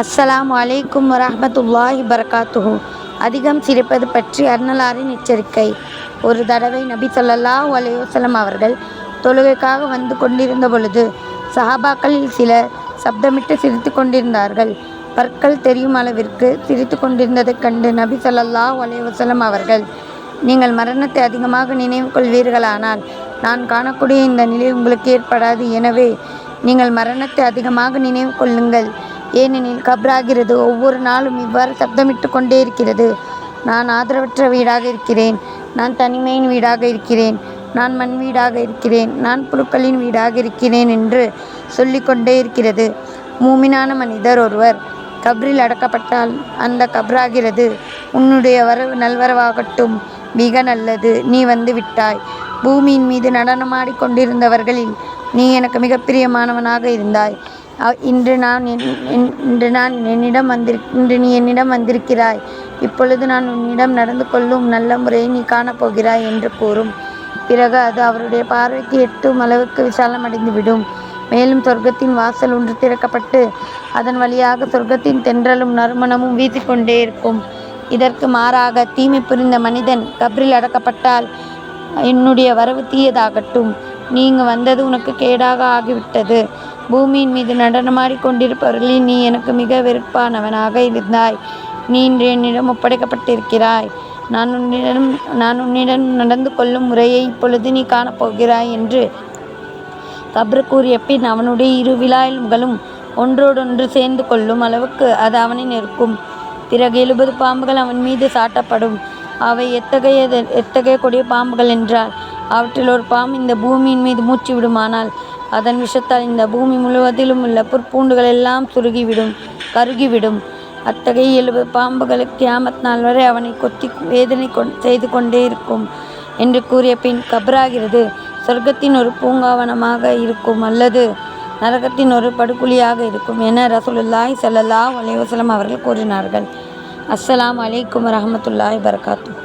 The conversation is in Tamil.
அஸ்ஸலாம் அலைக்கும் வரமத்துல்லாஹி பரகாத்துஹு அதிகம் சிரிப்பது பற்றி அர்ணலாரின் எச்சரிக்கை. ஒரு தடவை நபி சொல்லல்லா அலையுசலம் அவர்கள் தொழுகைக்காக வந்து கொண்டிருந்த பொழுது சஹாபாக்களில் சிலர் சப்தமிட்டு சிரித்து கொண்டிருந்தார்கள். பற்கள் தெரியும் அளவிற்கு சிரித்து கொண்டிருந்ததைக் கண்டு நபி சொல்லல்லா அலையுசலம் அவர்கள் நீங்கள் மரணத்தை அதிகமாக நினைவு கொள்வீர்களானால் நான் காணக்கூடிய இந்த நிலை உங்களுக்கு ஏற்படாது. எனவே நீங்கள் மரணத்தை அதிகமாக நினைவு கொள்ளுங்கள். ஏனெனில் கப்ராகிறது ஒவ்வொரு நாளும் இவ்வாறு சப்தமிட்டு கொண்டே இருக்கிறது. நான் ஆதரவற்ற வீடாக இருக்கிறேன். நான் தனிமையின் வீடாக இருக்கிறேன். நான் மண் வீடாக இருக்கிறேன். நான் புழுக்களின் வீடாக இருக்கிறேன் என்று சொல்லிக்கொண்டே இருக்கிறது. மூமினான மனிதர் ஒருவர் கப்ரில் அடக்கப்பட்டால் அந்த கப்ராகிறது. உன்னுடைய வரவு நல்வரவாகட்டும். மிக நல்லது. நீ வந்து விட்டாய். பூமியின் மீது நடனமாடிக் கொண்டிருந்தவர்களில் நீ எனக்கு மிக பிரியமானவனாக இருந்தாய். இன்று நான் என் இன்று நான் என்னிடம் வந்திரு இன்று நீ என்னிடம் வந்திருக்கிறாய். இப்பொழுது நான் உன்னிடம் நடந்து கொள்ளும் நல்ல முறையை நீ காணப்போகிறாய் என்று கூறும். பிறகு அது அவருடைய பார்வைக்கு எட்டும் அளவுக்கு விசாலமடைந்துவிடும். மேலும் சொர்க்கத்தின் வாசல் ஒன்று திறக்கப்பட்டு அதன் வழியாக சொர்க்கத்தின் தென்றலும் நறுமணமும் வீசிக்கொண்டே இருக்கும். இதற்கு மாறாக தீமை புரிந்த மனிதன் கபரில் அடக்கப்பட்டால் என்னுடைய வரவு தீயதாகட்டும். நீங்க வந்தது உனக்கு கேடாக ஆகிவிட்டது. பூமியின் மீது நடனமாடி கொண்டிருப்பவர்களில் நீ எனக்கு மிக வெறுப்பானவனாக இருந்தாய். நீ இன்று என்னிடம் ஒப்படைக்கப்பட்டிருக்கிறாய். நான் உன்னிடம் நான் உன்னிடம் நடந்து கொள்ளும் முறையை இப்பொழுது நீ காணப்போகிறாய் என்று கப்ரு கூறிய பின் அவனுடைய இரு விழாயில்களும் ஒன்றோடொன்று சேர்ந்து கொள்ளும் அளவுக்கு அது அவனை நிற்கும் பிறகு எழுபது பாம்புகள் அவன் மீது சாட்டப்படும். அவை எத்தகைய எத்தகைய கொடிய பாம்புகள் என்றால் அவற்றில் ஒரு பாம்பு இந்த பூமியின் மீது மூச்சு விடுமானால் அதன் விஷத்தால் இந்த பூமி முழுவதிலும் உள்ள புற்பூண்டுகள் எல்லாம் சுருகிவிடும் கருகிவிடும். அத்தகைய எழுபது பாம்புகளுக்கு கியாமத் நாள் வரை அவனை கொத்தி வேதனை கொண் செய்து கொண்டே இருக்கும் என்று கூறிய பின் கபராகிறது. சொர்க்கத்தின் ஒரு பூங்காவனமாக இருக்கும் அல்லது நரகத்தின் ஒரு படுகொலியாக இருக்கும் என ரசூலுல்லாய் ஸல்லல்லாஹு அலைவசலம் அவர்கள் கூறினார்கள். அஸ்ஸலாம் அலைக்கும் வரஹ்மத்துல்லாஹி வரகாத்து